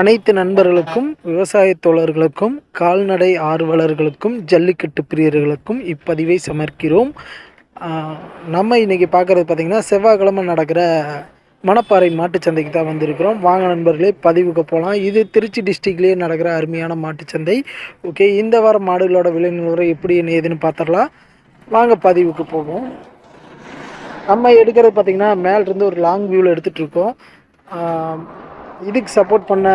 அனைத்து நண்பர்களுக்கும் விவசாய தோழர்களுக்கும் கால்நடை ஆர்வலர்களுக்கும் ஜல்லிக்கட்டு பிரியர்களுக்கும் இப்பதிவை சமர்க்கிறோம். நம்ம இன்றைக்கி பார்க்குறது பார்த்திங்கன்னா செவ்வாய்க்கிழமை நடக்கிற மணப்பாறை மாட்டுச்சந்தைக்கு தான் வந்திருக்கிறோம். வாங்க நண்பர்களே பதிவுக்கு போகலாம் இது திருச்சி டிஸ்ட்ரிக்ட்லேயே நடக்கிற அருமையான மாட்டுச்சந்தை ஓகே இந்த வாரம் மாடுகளோட விலை நிலவரம் எப்படி என்ன ஏதுன்னு பார்த்துடலாம் வாங்க பதிவுக்கு போவோம். நம்ம எடுக்கிறது பார்த்திங்கன்னா மேலிருந்து ஒரு லாங் வியூவில் எடுத்துகிட்டு இருக்கோம். இதுக்கு சப்போர்ட் பண்ண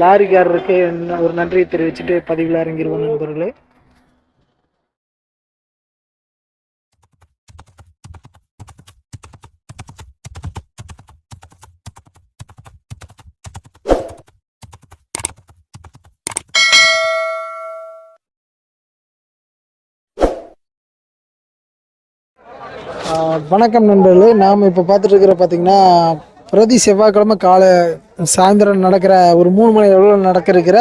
லாரிக்காரருக்கு ஒரு நன்றியை தெரிவிச்சுட்டு பதிவில் இறங்கிடுவோம் நண்பர்களே. வணக்கம் நண்பர்களே. நாம் இப்போ பார்த்துட்டு இருக்கிற பார்த்தீங்கன்னா பிரதி செவ்வாய்க்கிழமை காலை சாயந்தரம் நடக்கிற ஒரு மூணு மணி அளவில் நடக்க இருக்கிற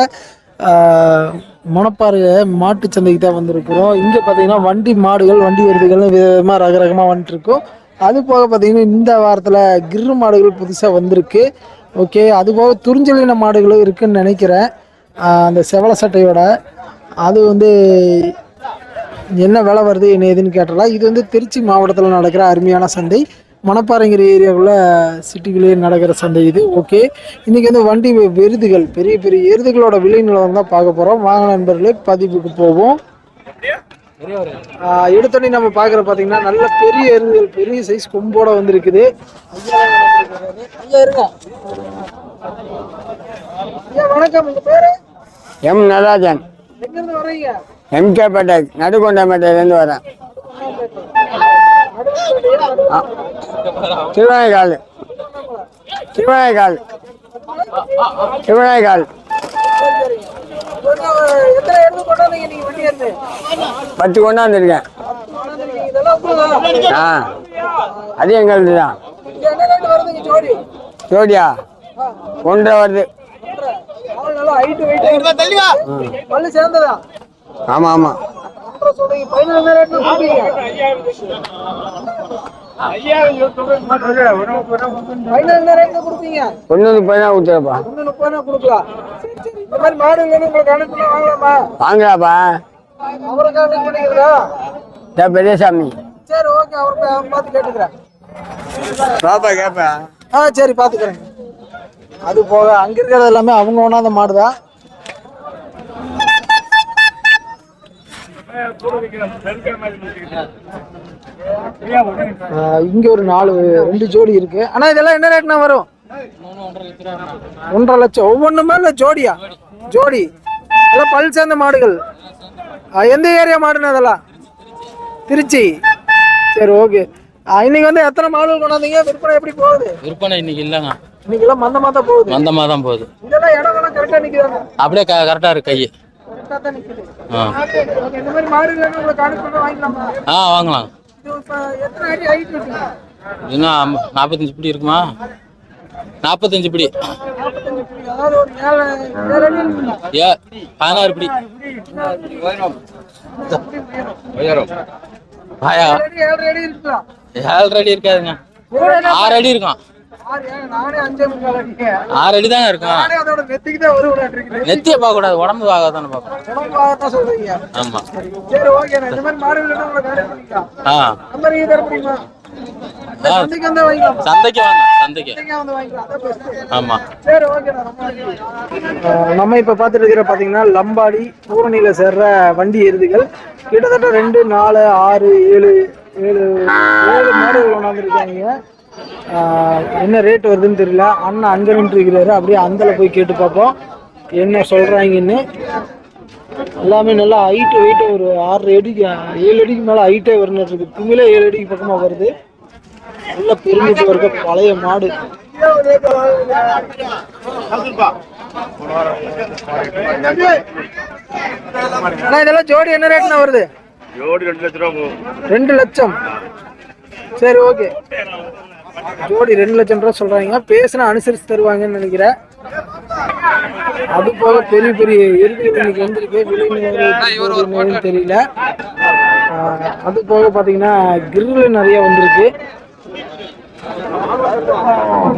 மணப்பாறை மாட்டுச் சந்தைக்கு தான் வந்திருக்கிறோம். இங்கே பார்த்தீங்கன்னா வண்டி மாடுகள் வண்டி எருதுகள்னு விதமாக ரக ரகமாக வந்துட்டுருக்கோம் அது போக பார்த்தீங்கன்னா இந்த வாரத்தில் கிரு மாடுகள் புதுசாக வந்திருக்கு. ஓகே அது போக துறிஞ்சலின மாடுகளும் இருக்குதுன்னு நினைக்கிறேன். அந்த செவல சட்டையோட. அது வந்து என்ன விலை வருது என்ன ஏதுன்னு கேட்டலாம் இது வந்து திருச்சி மாவட்டத்தில் நடக்கிற அருமையான சந்தை. மணப்பாறைங்கிற ஏரியாவில் சிட்டிக்குள்ளேயே நடக்கிற சந்தை இது ஓகே இன்றைக்கி வந்து வண்டி விருதுகள் பெரிய பெரிய எருதுகளோட விலை நிலவரம் தான் பார்க்க போகிறோம் வாங்க நண்பர்களே பதிவுக்கு போவோம் எடுத்தோடனே நம்ம பார்க்குற பார்த்தீங்கன்னா நல்ல பெரிய எருதுகள் பெரிய சைஸ் கொம்போட வந்துருக்குது ஐயா இருங்க ஐயா வணக்கம் உங்கள் பேர் எம் நடராஜன் எங்கேருந்து வரீங்க எம்கே பேட்டை நடுக்கொண்டம்பேட்டையிலேருந்து வரேன் திருவானைக்கால் திருவானைக்கால் திருவானைக்கால் பத்து கொண்டாந்துருக்கேன்? ஆ அது எங்களுது தான் ஜோடியா? ஒன்றரை வருது. ஆள் நல்லா ஒன்று முப்பது ரூபா கொடுக்கலாம் சரி சரி இந்த மாதிரி மாடு இல்லைன்னு உங்களுக்கு அனுப்பி வாங்கலாமா வாங்கலாப்பா அவரை கான்டாக்ட் பண்ணிக்கிறதா இந்த பெரியசாமி. சரி ஓகே அவருக்கு அவன் பார்த்து கேட்டுக்கிறேன் பாப்பா கேப்பா ஆ சரி பார்த்துக்கிறேன் அது போக அங்கே இருக்கிறது எல்லாமே அவங்க ஒன்றாந்த மாடு தான் இங்கே ஒரு நாலு ரெண்டு ஜோடி இருக்கு. ஆனால் இதெல்லாம் என்ன ரேட்னா வரும்? ஒன்றரை லட்சம். ஒவ்வொன்றுமே இல்லை ஜோடியா? ஜோடி. அதெல்லாம் பல் சேர்ந்த மாடுகள். எந்த ஏரியா மாடுன்னு அதெல்லாம் திருச்சி. சரி ஓகே இன்னைக்கு வந்து எத்தனை மாடுகள் கொண்டாந்தீங்க? விற்பனை எப்படி போகுது? விற்பனை இன்னைக்கு இல்லைங்க. இன்னைக்கெல்லாம் மந்தமாக தான் போகுது. மந்தமாக தான் போகுது. இதெல்லாம் இடம்லாம் கரெக்டாக நிற்குதாங்க அப்படியே கரெக்டாக இருக்கு கை கரெக்டாக தான் நிற்குது ஆ. வாங்கலாம். இன்னும் நாற்பத்தஞ்சு பிடி இருக்குமா? நாற்பத்தஞ்சு பிடி. ஏ பதினாறு பிடி. ஆயா. ஏழு அடி இருக்காதுங்க. ஆறு அடி இருக்கும். ஆறு அடி தாங்க இருக்கும்? நெத்தியை உடம்பு பார்க்க தானே பார்க்கணும் ஆமாம் சரி ஓகே இந்த மாதிரி மாடு ஆ. நம்பர் இது முடியுமா. சந்தைக்கு வாங்க சந்தைக்கு. நம்ம இப்போ பார்த்துட்டு இருக்கிற பார்த்தீங்கன்னா லம்பாடி பூரணியில் சேர்ற வண்டி எருதுகள் கிட்டத்தட்ட ரெண்டு நாலு ஆறு ஏழு ஏழு ஏழு மாடுகள் கொண்டாந்துருக்காங்க என்ன ரேட் வருதுன்னு தெரியல. அண்ணன் அங்கே நின்றுருக்கிறாரு. அப்படியே அந்தல போய் கேட்டு பார்ப்போம். என்ன சொல்கிறாங்கன்னு எல்லாமே நல்லா ஹைட்டு வெயிட்டு ஒரு ஆறு அடிக்கு ஏழு அடிக்கு மேலே ஹைட்டே வரணும் இருக்கு. துணியில ஏழு அடிக்கு பக்கமாக வருது. நல்ல பெருமிச்சு இருக்க பழைய மாடு. அண்ணா இதெல்லாம் ஜோடி என்ன ரேட்னா வருது? ஜோடி ரெண்டு லட்ச ரூபா போகும். ரெண்டு லட்சம். சரி ஓகே ஜோடி ரெண்டு லட்சம் ரூபா சொல்றாங்க. பேசினா அனுசரிச்சு தருவாங்கன்னு நினைக்கிறேன். அது போக பெரிய பெரிய இன்னைக்கு வந்திருக்கு. விலை தெரியல. அது போக பார்த்தீங்கன்னா கிரில் நிறைய வந்திருக்கு.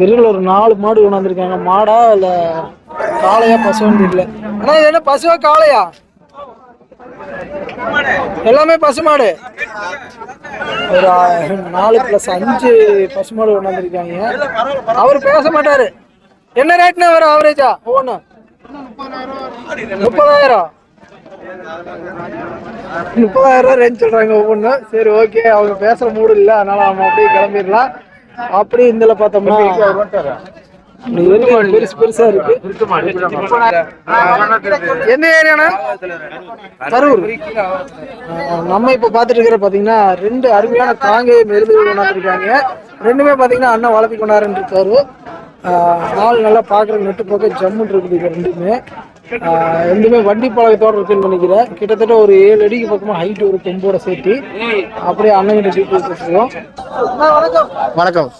கிரில் ஒரு நாலு மாடு கொண்டாந்துருக்காங்க மாடா இல்லை காளையா பசுவண்டி இல்லை ஆனா இது என்ன பசுவா காளையா? எல்லாமே பசுமாடு. ஒரு நாலு பிளஸ் அஞ்சு பசுமாடு கொண்டாந்துருக்காங்க அவர் பேச மாட்டாரு. என்ன ரேட்னா வரும் ஆவரேஜா ஒவ்வொன்று முப்பதாயிரம். முப்பதாயிரம் ரூபா ரேஞ்ச் சொல்றாங்க ஒவ்வொன்று சரி ஓகே அவங்க பேசுற மூடு இல்லை. அதனால நம்ம அப்படியே கிளம்பிடலாம். அப்படி இதில் பார்த்தோம்னா பெருசு பெருசா இருக்கு. எந்த ஏரியாண்ணா கரூர். நம்ம இப்ப பாத்துட்டு இருக்கிற பாத்தீங்கன்னா ரெண்டு அருமையான காங்கை மெருதுகள் கொண்டாந்துருக்காங்க ரெண்டுமே பாத்தீங்கன்னா அண்ணன் வளர்த்தி கொண்டாருன்னு இருக்காரு. நாள் நல்லா பாக்குற நெட்டு போக்க ஜம்முன்னு இருக்குது ரெண்டுமே. ரெண்டுமே வண்டி பழக்கத்தோட இருக்குன்னு நினைக்கிறேன் கிட்டத்தட்ட ஒரு ஏழு அடிக்கு பக்கமா ஹைட் ஒரு கொம்போட சேர்த்து அப்படியே அண்ணன் கிட்ட வணக்கம். வணக்கம்.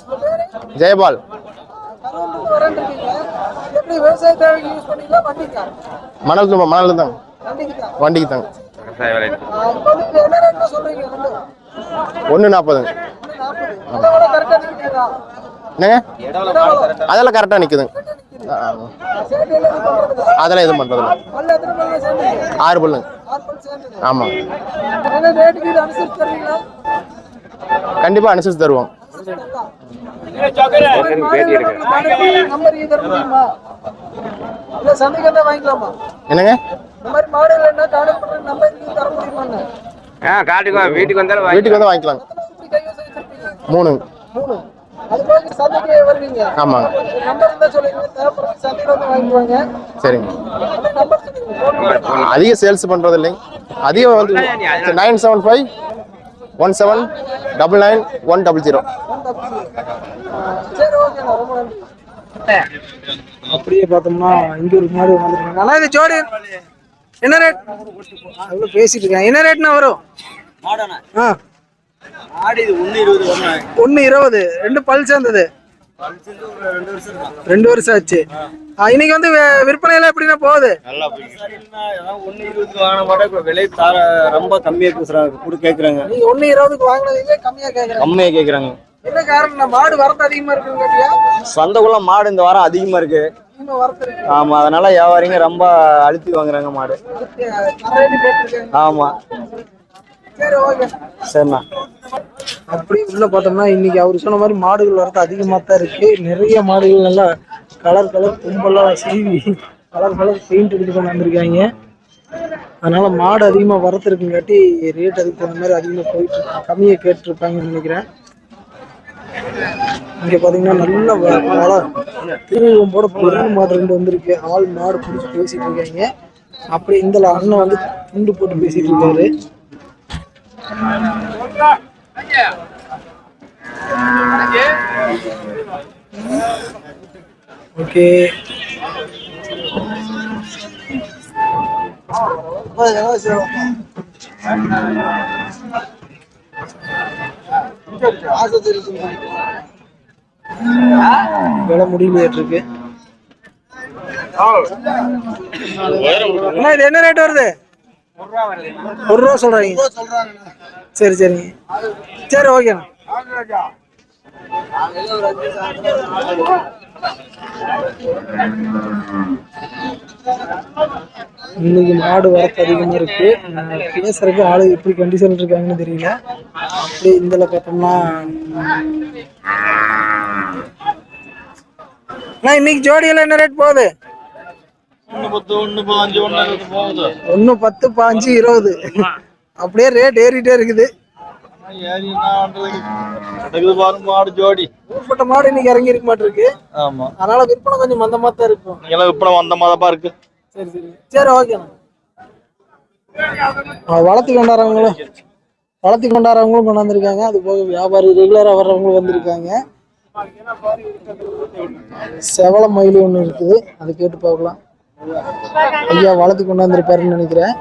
ஜெயபால் எப்படி விவசாய தேவைக்கு யூஸ் பண்ணீங்களா? வண்டிக்கா? மணல் தான் மணல் வண்டிக்கு? தாங்க ஒன்று நாற்பதுங்க என்னங்க? அதெல்லாம் கரெக்டாக நிற்குதுங்க அதெல்லாம் எதுவும் சேர்ந்து ஆறு பல்லுங்க. தருவீங்களா? கண்டிப்பாக அனுசரித்து தருவோம். என்னங்க? ஆ காட்டுக்கு வீட்டுக்கு வந்தாலும் வீட்டுக்கு வந்து வாங்கிக்கலாம். மூணு. ஆமாங்க. சரிங்க. அதிக சேல்ஸ் பண்ணுறது இல்லைங்க அதிகம் வந்து nine seven five one seven double nine one double zero அப்படியே பார்த்தோம்னா இங்க ஒரு மாடு வந்துருக்காங்க. ஆனா இது ஜோடி. என்ன ரேட் அவ்வளோ பேசிட்டு இருக்கேன் என்ன ரேட்னா வரும்? ஆ. ஒன்று இருபது ரெண்டு பல் சேர்ந்தது. ரெண்டு வருஷம் ஆச்சு. இன்னைக்கு வந்து விற்பனை எல்லாம் எப்படின்னா போகுது? ஒன்னு இருபதுக்கு வாங்கின மாட்டா இப்ப விலை தார ரொம்ப கம்மியா பேசுறாங்க கூட கேக்குறாங்க நீங்க ஒன்று இருபதுக்கு வாங்கினதுக்கே கம்மியா கேட்குறேன் கம்மியா கேக்குறாங்க. என்ன காரணம் மாடு வரத்து அதிகமா இருக்குன்னு கேட்டியா? சந்தைக்குள்ள மாடு இந்த வாரம் அதிகமா இருக்கு. வரத்து ஆமா அதனால வியாபாரிங்க ரொம்ப அழுத்தி வாங்குறாங்க மாடு. ஆமா. சரி ஓகே. சரிண்ணா. அப்படி உள்ள பார்த்தோம்னா இன்னைக்கு அவர் சொன்ன மாதிரி மாடுகள் வரது அதிகமாக தான் இருக்கு. நிறைய மாடுகள் நல்லா கலர் கலர் கும்பலாம் சீவி கலர் கலர் பெயிண்ட் அடித்து கொண்டு வந்திருக்காங்க. அதனால் மாடு அதிகமாக வரத்துருக்குங்காட்டி ரேட் அதுக்கு தகுந்த மாதிரி அதிகமாக போயிட்டு கம்மியாக கேட்டுருப்பாங்கன்னு நினைக்கிறேன். இங்கே பார்த்தீங்கன்னா நல்ல வ- வள திருவம்போட பொருள் மாடு ரெண்டு வந்திருக்கு. ஆள் மாடு பிடிச்சி பேசிட்டு இருக்காங்க. அப்படி இந்த அண்ணன் வந்து துண்டு போட்டு பேசிட்டு இருக்காரு. ஓகே. வேலை முடியலையே இருக்கு. இது என்ன ரேட் வருது? ஒரு ரூபா சொல்றாங்க. சரி சரிங்க சரி ஓகேண்ணா இன்னைக்கு மாடு வரத்து அதிகமா இருக்கு. பேசுறதுக்கு ஆளு எப்படி கண்டிஷன் இருக்காங்கன்னு தெரியல. அப்படி இதில் பார்த்தோம்னா இன்னைக்கு ஜோடியெல்லாம் என்ன ரேட் போகுது? ஒன்று பத்து பாஞ்சு இருபது அப்படியே ரேட் ஏறிட்டே இருக்குது. மாடு ஜோடி. ஊர்பட்ட மாடு இன்னைக்கு இறங்கி இருக்க மாட்டிருக்கு. ஆமா. அதனால விற்பனை கொஞ்சம் மந்தமா தான் இருக்கும். எல்லாம் வந்த மாதப்பா இருக்கு. சரி சரி. சரி வளர்த்தி கொண்டாடுறவங்களும் வளர்த்தி கொண்டாடுறவங்களும் கொண்டாந்துருக்காங்க. அது போக வியாபாரி ரெகுலராக வர்றவங்களும் வந்திருக்காங்க. செவல மயில் ஒன்று இருக்குது. அது கேட்டு பார்க்கலாம். ஐயா வளர்த்தி கொண்டாந்துருப்பாருன்னு நினைக்கிறேன்.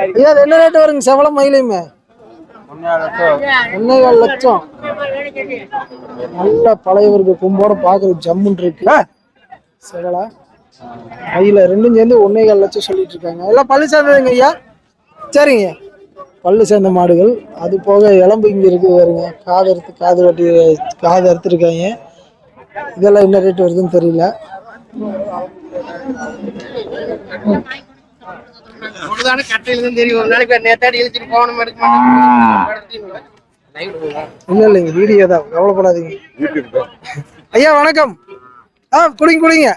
ஐயா அது என்ன ரேட்டு வருங்க செவல மயிலையுமே. ஒன்னே கால் லட்சம். நல்ல பழையவருக்கு கும்போட கொம்போட பார்க்கறது ஜம்முன்னு இருக்கு. செவலா மயில ரெண்டும் சேர்ந்து ஒன்னே கால் லட்சம் சொல்லிட்டு இருக்காங்க. எல்லாம் பல்லு சேர்ந்ததுங்க ஐயா. சரிங்க. பல்லு சேர்ந்த மாடுகள். அது போக இளம்பு இங்கே இருக்குது வருங்க காது அறுத்து காது வெட்டி காது அறுத்துருக்காங்க. இதெல்லாம் என்ன ரேட் வருதுன்னு தெரியல. இல்ல இல்லைங்க வீடியோ தான். கவலைப்படாதீங்க ஐயா வணக்கம். ஆ குடிங்க குடிங்க.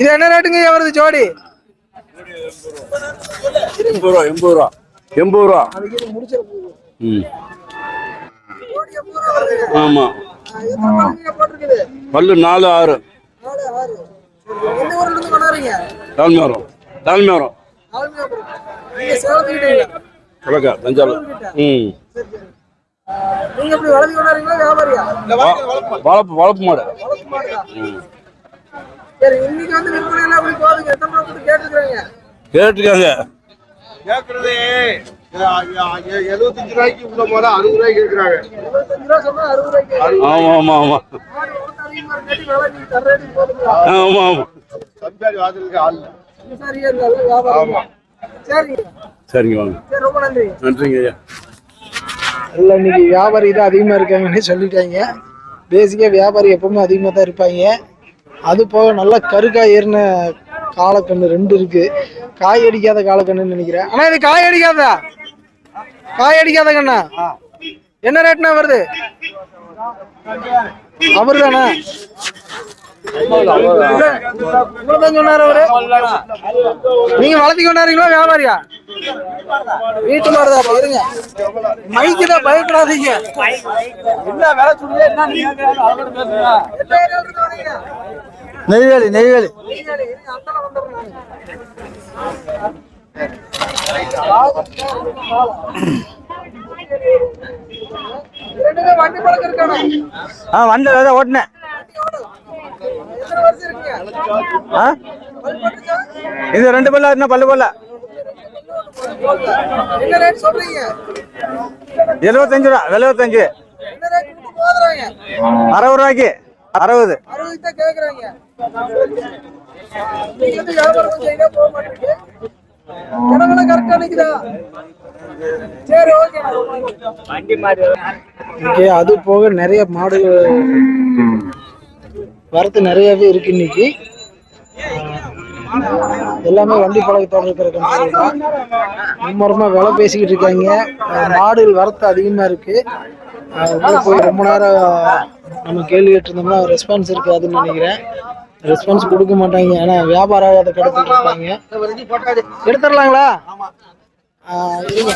இது என்ன ரேட்டுங்க ஐயா வருது ஜோடி? எண்பது ரூபா எண்பது ரூபா. எண்பது ரூபா. ம். ஆமா. பல்லு நாலு ஆறு. நாலு தாழ்மையாரம் கிழக்கா தஞ்சாவூர். ம். வளர்ப்பு வளர்ப்பு மாடு. கேட்டுருக்காங்க. கேட்கறது எழுபத்தஞ்சு ரூபாய்க்கு உள்ள போல அறுபது ரூபாய்க்கு இருக்கிறாங்க இருபத்தஞ்சு ரூபா சொன்னா அறுபது ரூபாய்க்கு. ஆமா ஆமா ஆமா. ஆமா ஆமா. சம்சாரி வாசலுக்கு ஆள் சரிங்க வாங்க. ரொம்ப நன்றி நன்றிங்க ஐயா. இல்லை இன்னைக்கு வியாபாரி தான் அதிகமாக இருக்காங்கன்னு சொல்லிட்டாங்க. பேசிக்காக வியாபாரி எப்பவுமே அதிகமாக தான் இருப்பாங்க. அது போக நல்லா கருக்காய் ஏறின காலக்கண்ணு ரெண்டு இருக்கு. காய் அடிக்காத காலக்கண்ணுன்னு நினைக்கிறேன். ஆனால் இது காய் அடிக்காதா? காய் அடிக்காத கண்ணா? என்ன ரேட்னா வருது? அவரு தானே நீங்க வளர்த்தி கொண்டாடுறீங்களா வியாபாரியா? வீட்டு மாடுதா இருங்க மைக்கு தான் பயப்படாதீங்க நெய்வேலி நெய்வேலி. வண்டி பழக்கம் இருக்கானே ஆ வண்டி ஓட்டினேன். இது ரெண்டு பல்ல என்ன பல்லு பல்ல எழுபத்தஞ்சு ரூபா எழுபத்தஞ்சு அறுபது ரூபாய்க்கு அறுபது. அது போக நிறைய மாடுகள் வரத்து நிறையவே இருக்கு இன்னைக்கு. எல்லாமே வண்டி பழக்கத்தோடு இருக்கிற கம்பெனி தான் மும்முரமா விலை பேசிக்கிட்டு இருக்காங்க. மாடுகள் வரத்து அதிகமா இருக்கு. அஹ் உள்ள போய் ரொம்ப நேரம் நம்ம கேள்வி கேட்டிருந்தோம்னா ரெஸ்பான்ஸ் இருக்காதுன்னு நினைக்கிறேன். ரெஸ்பான்ஸ் கொடுக்க மாட்டாங்க. ஏன்னா வியாபாரம் ஆகாத கடத்திட்டு இருப்பாங்க எடுத்துடலாங்களா? ஆஹ் இருங்க.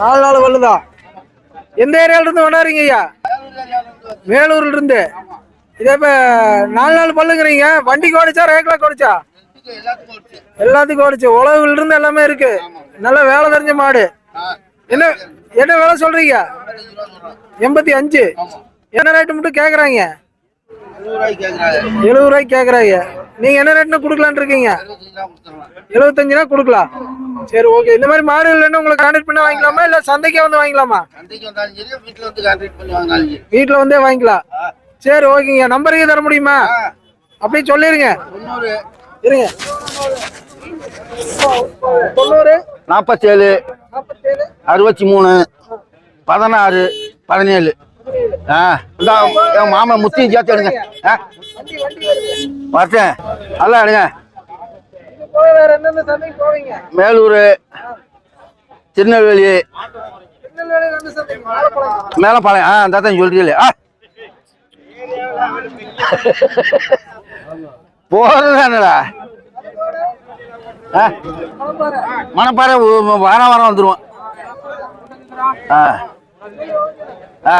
நாலு நாள் வல்லுதா எந்த ஏரியால இருந்து கொண்டாடுறீங்க ஐயா? வேலூர்ல இருந்து இதே இப்போ நாலு நாள் பல்லுங்கிறீங்க. வண்டிக்கு ஓடிச்சா ரேக்கில் ஓடிச்சா எல்லாத்துக்கும் ஓடிச்சு உழவுல இருந்து எல்லாமே இருக்கு. நல்லா வேலை தெரிஞ்ச மாடு. என்ன என்ன வேலை சொல்றீங்க? எண்பத்தி அஞ்சு. என்ன ரேட்டு மட்டும் கேக்குறாங்க. எழுபது ரூபாய்க்கு கேக்குறாங்க. நீங்க என்ன ரேட்னு கொடுக்கலான்னு இருக்கீங்க? எழுபத்தஞ்சுனா கொடுக்கலாம். சரி ஓகே இந்த மாதிரி மாடு இல்லைன்னா உங்களுக்கு கான்டாக்ட் பண்ணி வாங்கிக்கலாமா? இல்ல சந்தைக்கே வந்து வாங்கிக்கலாமா? வீட்டுல வந்தே வாங்கிக்கலாம். சரி ஓகேங்க நம்பருக்கு தர முடியுமா? அப்படியே சொல்லிருங்க. இருங்க. தொண்ணூறு. நாற்பத்தேழு அறுபத்தி மூணு. பதினாறு. பதினேழு. ஆ இந்த என் மாமன் முத்தியும் சேர்த்து எடுங்க ஆ வரட்டேன் நல்லா எடுங்க மேலூர் திருநெல்வேலி மேலப்பாளையம். ஆ அந்த தான் சொல்றீங்களே. ஆ. போறதானடா ஆ. மணப்பாறை வாரம் வாரம் வந்துருவோம். ஆ. ஆ.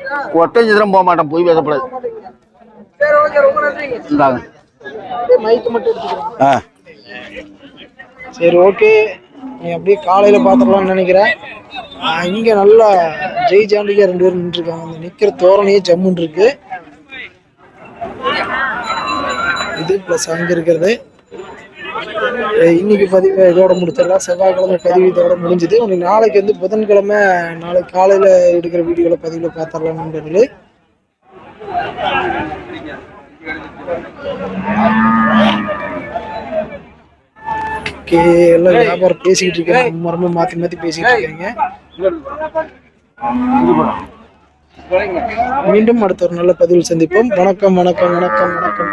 போறீங்களா ஒட்டஞ்சிதரம் போக மாட்டேன் போய் பேசப்படாது. சரி ஓகே ரொம்ப நன்றிங்க. இந்தாங்க. ஆ. சரி ஓகே. நீ அப்படியே காலையில் பார்த்துடலாம்னு நினைக்கிறேன். இங்க நல்லா ஜெய் ஜாண்டிகா ரெண்டு பேரும் நின்றுருக்காங்க. அந்த நிக்கிற தோரணையே ஜம்முன் இருக்கு இது ப்ளஸ் அங்க இருக்கிறது. இன்னைக்கு பதிவு இதோட முடிச்சிடலாம். செவ்வாய்க்கிழமை பதிவு இதோட முடிஞ்சுது. உங்களுக்கு நாளைக்கு வந்து புதன்கிழமை நாளைக்கு காலையில எடுக்கிற வீடியோல பதிவுல பார்த்துடலாம் நண்பர்களே. ஓகே எல்லாம் வியாபாரம் பேசிக்கிட்டு இருக்காங்க மரமா மாத்தி மாத்தி பேசிக்கிட்டு இருக்காங்க. மீண்டும் அடுத்த ஒரு நல்ல பதிவில் சந்திப்போம். வணக்கம் வணக்கம் வணக்கம் வணக்கம்.